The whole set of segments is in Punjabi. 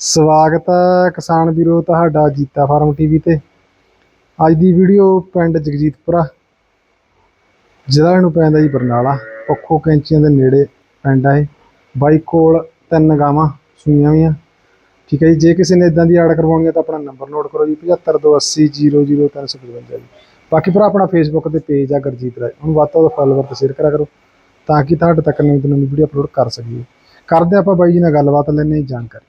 ਸਵਾਗਤ ਹੈ ਕਿਸਾਨ ਵੀਰੋ ਤੁਹਾਡਾ ਜੀਤਾ ਫਾਰਮ ਟੀਵੀ ਤੇ। ਅੱਜ ਦੀ ਵੀਡੀਓ ਪਿੰਡ ਜਗਜੀਤਪੁਰਾ, ਜ਼ਿਲ੍ਹਾ ਨੂੰ ਪੈਂਦਾ ਜੀ ਬਰਨਾਲਾ, ਪੱਖੋ ਕੈਂਚੀਆਂ ਦੇ ਨੇੜੇ ਪਿੰਡ ਹੈ ਬਾਈ ਕੋਲ ਤਿੰਨ ਗਾਵਾਂ ਸੂਈਆਂ ਹੋਈਆਂ। ਠੀਕ ਹੈ ਜੀ, ਜੇ ਕਿਸੇ ਨੇ ਇਦਾਂ ਦੀ ਆਰਡਰ ਕਰਵਾਉਣੀ ਹੈ ਤਾਂ ਆਪਣਾ ਨੰਬਰ ਨੋਟ ਕਰੋ ਜੀ 7528000355 ਜੀ। ਬਾਕੀ ਭਰਾ, ਆਪਣਾ ਫੇਸਬੁੱਕ ਤੇ ਪੇਜ ਆ ਗੁਰਜੀਤ ਰਾਏ, ਉਹਨੂੰ ਵੱਧ ਤੋਂ ਵੱਧ ਫਾਲੋਵਰ ਤੇ ਸ਼ੇਅਰ ਕਰਿਆ ਕਰੋ, ਤਾਂ ਕਿ ਤੁਹਾਡੇ ਤੱਕ ਨਵੀਂ ਤੋਂ ਨਵੀਂ ਵੀਡੀਓ ਅਪਲੋਡ ਕਰ ਸਕੀਏ। ਕਰਦੇ ਆਪਾਂ ਬਾਈ ਜੀ ਨਾਲ ਗੱਲਬਾਤ ਲੈਣੇ ਜੀ ਜਾਣਕਾਰੀ।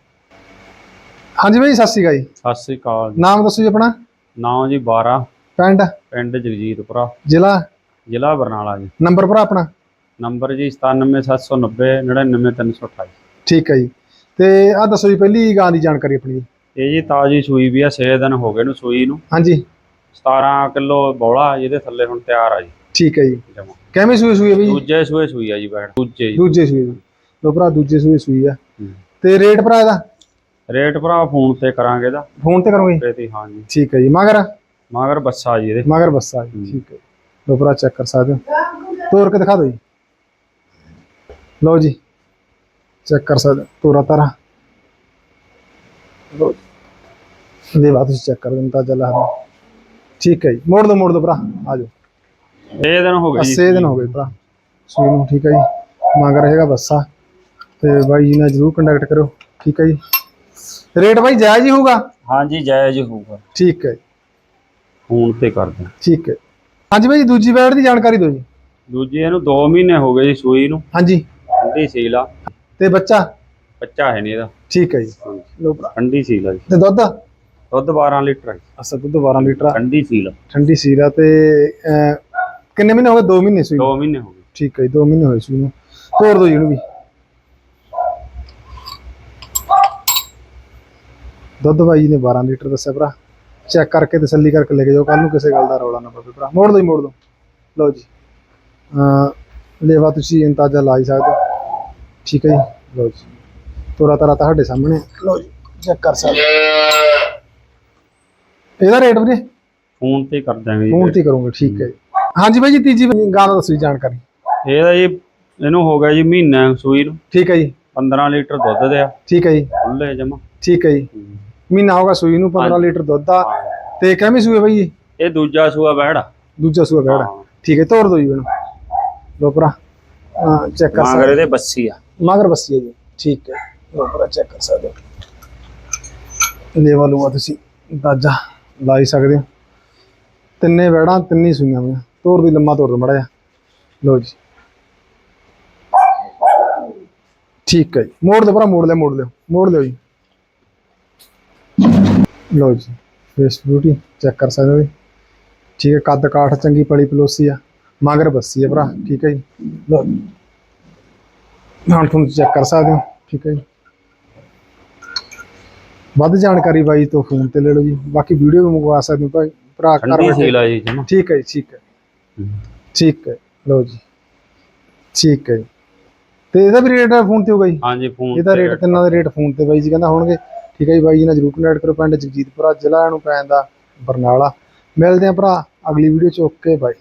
ਹਾਂਜੀ ਬਾਈ ਸਤਿ ਸ਼੍ਰੀ ਅਕਾਲ ਜੀ। ਸਤਿ ਸ੍ਰੀ ਅਕਾਲ ਜੀ। ਨਾਮ ਦੱਸੋ ਜੀ ਆਪਣਾ? ਨਾਮ ਜੀ 12 ਪਿੰਡ? ਪਿੰਡ ਜਗਜੀਤਪੁਰਾ। ਜ਼ਿਲ੍ਹਾ? ਜ਼ਿਲ੍ਹਾ ਬਰਨਾਲਾ ਜੀ। ਨੰਬਰ ਭਰਾ ਆਪਣਾ? ਨੰਬਰ ਜੀ 97790 99328 ਠੀਕ ਹੈ ਜੀ। ਤੇ ਆ ਦੱਸੋ ਜੀ ਪਹਿਲੀ ਗਾਂ ਦੀ ਜਾਣਕਾਰੀ ਆਪਣੀ ਜੀ। ਇਹ ਜੀ ਤਾਜੀ ਸੂਈ ਵੀ ਆ 6 ਦਿਨ ਹੋ ਗਏ ਨੂੰ ਸੂਈ ਨੂੰ। ਹਾਂਜੀ। 17 ਕਿਲੋ ਬੌਲਾ ਜਿਹਦੇ ਥੱਲੇ ਹੁਣ ਤਿਆਰ ਆ ਜੀ। ਠੀਕ ਹੈ ਜੀ। ਜਮਾਂ। ਕਿਵੇਂ ਸੂਈ ਸੂਈ ਹੈ ਬਈ? ਦੂਜੇ ਸੂਏ ਸੂਈ ਆ ਜੀ ਬੈਠ ਦੂਜੇ ਜੀ। ਦੂਜੇ ਸੂਈ ਦੀ। ਲੋ ਭਰਾ ਦੂਜੇ ਸੂਈ ਸੂਈ ਆ। ਹੂੰ। ਤੇ ਰੇਟ ਭਰਾ ਇਹਦਾ? ਰੇਟ ਭਰਾ ਫੋਨ ਤੇ ਕਰਾਂਗੇ ਇਹਦਾ। ਫੋਨ ਤੇ ਕਰੋਗੇ? ਤੇ ਹਾਂ ਜੀ ਠੀਕ ਹੈ ਜੀ। ਮਗਰ? ਮਗਰ ਬੱਸਾ ਜੀ ਇਹਦੇ। ਮਗਰ ਬੱਸਾ ਜੀ। ਠੀਕ ਹੈ। ਲੋ ਭਰਾ ਚੈੱਕ ਕਰ ਸਕਦੇ ਹੋ। ਤੋੜ ਕੇ ਦਿਖਾ ਦਿਓ ਜੀ। ਲਓ ਜੀ। ਚੈੱਕ ਕਰ ਸਕਦੇ ਤੋਰਾ ਤਾਰਾ। ਲਓ ਜੀ। ਬਾਅਦ ਤੁਸੀਂ ਚੈੱਕ ਕਰ ਦਿੰਦਾ ਜਲਾ ਠੀਕ ਹੈ ਜੀ। ਮੋੜ ਦੋ ਮੋੜ ਦੋ ਭਰਾ। ਆ ਜਾਓ। 6 ਦਿਨ ਹੋ ਗਏ ਜੀ। ਅੱਸੇ ਦਿਨ ਹੋ ਗਏ ਭਰਾ। ਸੂਈ ਨੂੰ ਠੀਕ ਹੈ ਜੀ। ਮਗਰ ਰਹੇਗਾ ਬੱਸਾ। ਤੇ ਬਾਈ ਜੀ ਨਾਲ ਜਰੂਰ ਕੰਟੈਕਟ ਕਰੋ ਠੀਕ ਹੈ ਜੀ। ਰੇਟ ਬਾਈ ਜਾਇਜ਼ ਹੀ ਹੋਊਗਾ? ਹਾਂ ਜੀ ਜਾਇਜ਼ ਹੋਊਗਾ। ਠੀਕ ਹੈ ਫੋਨ ਤੇ ਕਰਦੇ ਹਾਂ। ਠੀਕ ਹੈ। ਹਾਂਜੀ ਬਾਈ ਦੂਜੀ ਬੈਡ ਦੀ ਜਾਣਕਾਰੀ ਦਿਓ ਜੀ। ਦੂਜੀ ਇਹਨੂੰ 2 ਮਹੀਨੇ ਹੋ ਗਏ ਜੀ ਸੂਈ ਨੂੰ। ਹਾਂਜੀ। ਠੰਡੀ ਸੀਲ ਆ। ਤੇ ਬੱਚਾ? ਬੱਚਾ ਹੈ ਨਹੀਂ ਇਹਦਾ। ਠੀਕ ਹੈ ਜੀ। ਹਾਂਜੀ। ਲੋ ਭਰਾ। ਠੰਡੀ ਸੀਲ ਆ ਜੀ। ਤੇ ਦੁੱਧ? ਦੁੱਧ 12 ਲੀਟਰ ਹੈ ਜੀ। ਅਸਾ ਦੁੱਧ 12 ਲੀਟਰ ਆ, ਠੰਡੀ ਸੀਲ ਠੰਡੀ ਸੀਰਾ ਤੇ ਅਹ, ਕਿੰਨੇ ਮਹੀਨੇ ਹੋ ਗਏ 2 ਮਹੀਨੇ ਸੂਈ ਨੂੰ? 2 ਮਹੀਨੇ ਹੋ ਗਏ। ਠੀਕ ਹੈ ਜੀ 2 ਮਹੀਨੇ ਹੋਏ ਸੂਈ ਨੂੰ। ਤੋੜ ਦਿਓ ਜੀ ਇਹਨੂੰ ਵੀ। ਦੁੱਧ ਬਾਈ ਜੀ ਨੇ 12 ਲੀਟਰ ਦੱਸਿਆ ਭਰਾ। ਚੈੱਕ ਕਰਕੇ ਤਸੱਲੀ ਕਰਕੇ ਲੈ ਕੇ ਜਾਓ। ਕੱਲ ਨੂੰ ਕਿਸੇ ਗੱਲ ਦਾ ਰੌਲਾ ਨਾ ਪਵੇ ਭਰਾ। ਮੋੜ ਦੋ ਮੋੜ ਦੋ। ਲਓ ਜੀ। ਅਹ ਲੇਵਾ ਤੁਸੀਂ ਅੰਦਾਜ਼ਾ ਲਾ ਹੀ ਸਕਦੇ ਠੀਕ ਹੈ ਜੀ। ਲਓ ਜੀ। ਤੋਰਾ ਤਾਰਾ ਤੁਹਾਡੇ ਸਾਹਮਣੇ। ਲਓ ਜੀ ਚੈੱਕ ਕਰ ਸਕਦੇ। ਇਹਦਾ ਰੇਟ ਵੀਰੇ? ਫੋਨ ਤੇ ਕਰ ਦਾਂਗੇ ਫੋਨ ਤੇ ਕਰੋਗੇ ਠੀਕ ਹੈ ਜੀ। ਹਾਂਜੀ ਬਾਈ ਜੀ ਤੀਜੀ ਗਾਂ ਦਾ ਦੱਸੋ ਜਾਣਕਾਰੀ। ਇਹਦਾ ਜੀ ਇਹਨੂੰ ਹੋ ਗਿਆ ਜੀ ਮਹੀਨਾ ਸੂਈ ਨੂੰ। ਠੀਕ ਹੈ ਜੀ। 15 ਲੀਟਰ ਦੁੱਧ ਦਿਆ। ਠੀਕ ਹੈ ਜੀ। ਖੁੱਲੇ ਜਮਾ। ਠੀਕ ਹੈ ਜੀ। ਮਹੀਨਾ ਹੋਗਾ ਸੂਈ ਨੂੰ 15 ਹਾਂਜੀ। ਲੀਟਰ ਦੁੱਧ ਆ। ਤੇ ਕਿਵੇਂ ਸੂਏ ਬਾਈ? ਇਹ ਦੂਜਾ ਸੂਆ ਬਹਿੜਾ ਦੂਜਾ ਸੂਆ ਬੈੜਾ ਠੀਕ ਹੈ ਤੋੜ ਦੋ ਜੀ ਮੈਨੂੰ। ਲੋ ਭਰਾ ਚੈੱਕ ਕਰ ਮਾਂਗਰ ਸਕਦੇ ਇਹਦੇ ਬੱਸੀ ਆ। ਹੋ। ਮਗਰ ਬੱਸੀ ਹੈ ਜੀ। ਠੀਕ ਹੈ ਲੋ ਭਰਾ ਚੈੱਕ ਕਰ ਸਕਦੇ ਹੋ? ਲੈਵਲ ਲੂਆ ਤੁਸੀਂ ਅੰਦਾਜ਼ਾ ਲਾ ਹੀ ਸਕਦੇ ਹੋ। ਤਿੰਨੇ ਬੈੜਾਂ ਤਿੰਨੇ ਸੂਈਆਂ ਹੋਈਆਂ। ਤੋੜ ਦੀ ਲੰਮਾ ਤੋੜ ਦੋ ਮੜਾ ਜਾ ਲੋ ਜੀ। ਠੀਕ ਹੈ ਜੀ। ਮੋੜ ਦੇ ਭਰਾ ਮੋੜ ਲੈ ਮੋੜ ਲਿਓ ਮੋੜ ਲਿਓ ਜੀ। ਲੋ ਜੀ ਫੇਸ ਬਿਊਟੀ ਚੈੱਕ ਕਰ ਸਕਦੇ ਹੋ ਜੀ। ਠੀਕ ਹੈ ਕੱਦ ਕਾਠ ਚੰਗੀ ਪਲੀ ਪਲੋਸੀ ਆ ਮਗਰ ਬੱਸੀ ਆ ਭਰਾ ਠੀਕ ਹੈ ਜੀ। ਜੀ। ਹੁਣ ਤੁਹਾਨੂੰ ਚੈੱਕ ਕਰ ਸਕਦੇ ਹੋ ਠੀਕ ਹੈ ਜੀ। ਵੱਧ ਜਾਣਕਾਰੀ ਬਾਈ ਤੋਂ ਫੋਨ ਤੇ ਲੈ ਲਓ ਜੀ ਬਾਕੀ ਵੀਡੀਓ ਵੀ ਮੰਗਵਾ ਸਕਦੇ ਹੋ ਭਾਈ ਭਰਾ ਠੰਡੀ ਬੈਠੇ। ਠੀਕ ਹੈ ਜੀ ਠੀਕ ਹੈ। ਠੀਕ ਹੈ ਲਓ ਜੀ। ਠੀਕ ਹੈ ਜੀ। ਤੇ ਇਹਦਾ ਵੀ ਰੇਟ ਫੋਨ ਤੇ ਹੋਗਾ ਜੀ ਹਾਂਜੀ ਫੋਨ ਇਹਦਾ ਰੇਟ ਤਿੰਨਾਂ ਦੇ ਰੇਟ ਫੋਨ ਤੇ ਬਾਈ ਜੀ ਕਹਿੰਦਾ ਹੋਣਗੇ ਠੀਕ ਹੈ ਜੀ, ਬਾਈ ਜੀ ਨਾਲ ਜਰੂਰ ਕੰਟੈਕਟ ਕਰੋ, ਪਿੰਡ ਜਗਜੀਤਪੁਰਾ ਜ਼ਿਲ੍ਹਾ ਨੂੰ ਪੈਂਦਾ ਬਰਨਾਲਾ। ਮਿਲਦੇ ਆ ਭਰਾ, ਅਗਲੀ ਵੀਡੀਓ ਚ ਓਕੇ ਬਾਈ